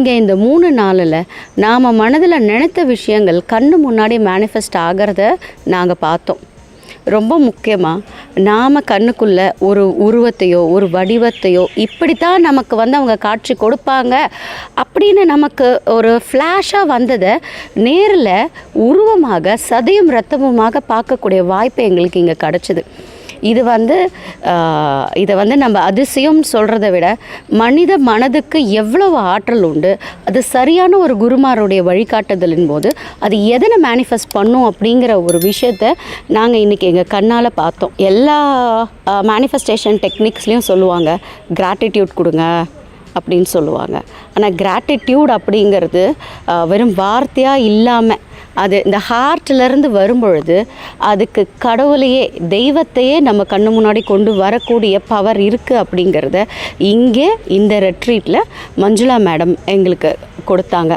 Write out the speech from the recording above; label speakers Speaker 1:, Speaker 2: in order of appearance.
Speaker 1: இங்கே இந்த மூணு நாளில் நாம் மனதில் நினைத்த விஷயங்கள் கண்ணு முன்னாடி மேனிஃபெஸ்ட் ஆகிறத நாங்கள் பார்த்தோம். ரொம்ப முக்கியமாக நாம் கண்ணுக்குள்ள ஒரு உருவத்தையோ ஒரு வடிவத்தையோ இப்படித்தான் நமக்கு வந்து அவங்க காட்சி கொடுப்பாங்க அப்படின்னு நமக்கு ஒரு ஃப்ளாஷாக வந்ததை நேரில் உருவமாக சதையும் ரத்தமுமாக பார்க்கக்கூடிய வாய்ப்பு எங்களுக்கு இங்கே கிடச்சிது. இது வந்து இதை வந்து நம்ம அதிசயம் சொல்கிறத விட மனித மனதுக்கு எவ்வளவு ஆற்றல் உண்டு அது சரியான ஒரு குருமாருடைய வழிகாட்டுதலின் போது அது எதனை மேனிஃபெஸ்ட் பண்ணும் அப்படிங்கிற ஒரு விஷயத்த நாங்கள் இன்றைக்கி எங்கள் கண்ணால் பார்த்தோம். எல்லா மேனிஃபெஸ்டேஷன் டெக்னிக்ஸ்லேயும் சொல்லுவாங்க கிராட்டிடியூட் கொடுங்க அப்படின்னு சொல்லுவாங்க. ஆனால் கிராட்டிடியூட் அப்படிங்கிறது வெறும் வார்த்தையாக இல்லாமல் அது இந்த ஹார்ட்லேருந்து வரும்பொழுது அதுக்கு கடவுளையே தெய்வத்தையே நம்ம கண்ணு முன்னாடி கொண்டு வரக்கூடிய பவர் இருக்குது அப்படிங்கிறத இங்கே இந்த ரெட்ரீட்டில் மஞ்சுளா மேடம் எங்களுக்கு கொடுத்தாங்க.